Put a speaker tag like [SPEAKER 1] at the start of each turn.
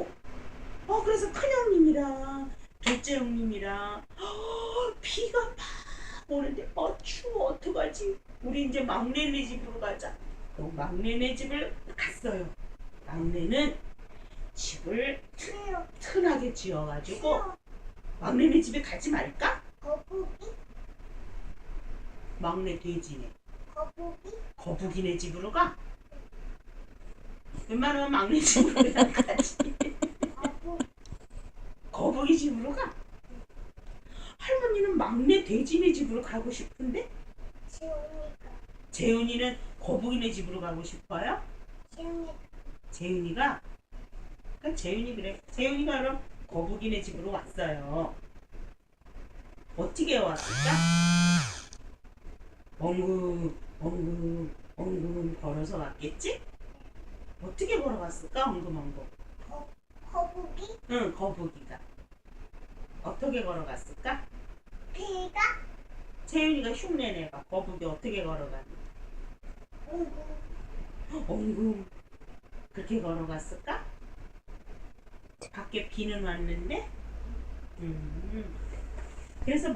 [SPEAKER 1] 어 그래서 큰 형님이랑 둘째 형님이랑 어, 비가 막 오는데 어 추워 어떡하지 우리 이제 막내네 집으로 가자 또 막내네 집을 갔어요 막내는 집을
[SPEAKER 2] 싫어.
[SPEAKER 1] 튼하게 지어가지고 막내네 집에 가지 말까?
[SPEAKER 2] 거북이?
[SPEAKER 1] 막내 돼지네
[SPEAKER 2] 거북이?
[SPEAKER 1] 거북이네 집으로 가? 웬만하면 막내 집으로 그냥 가지
[SPEAKER 2] 거북이.
[SPEAKER 1] 집으로 가? 할머니는 막내 돼지네 집으로 가고 싶은데
[SPEAKER 2] 지훈이가.
[SPEAKER 1] 재훈이는 거북이네 집으로 가고 싶어요?
[SPEAKER 2] 지훈이가.
[SPEAKER 1] 재훈이가 그러니까 재훈이 그래 재훈이가 그럼 거북이네 집으로 왔어요 어떻게 왔을까? 엉금 엉금 엉금 걸어서 왔겠지? 어떻게 걸어갔을까 엉금엉금
[SPEAKER 2] 거북이?
[SPEAKER 1] 응 거북이가 어떻게 걸어갔을까?
[SPEAKER 2] 비가?
[SPEAKER 1] 재윤이가 흉내내봐 거북이 어떻게 걸어가니
[SPEAKER 2] 웅웅.
[SPEAKER 1] 엉금 그렇게 걸어갔을까? 밖에 비는 왔는데 음. 그래서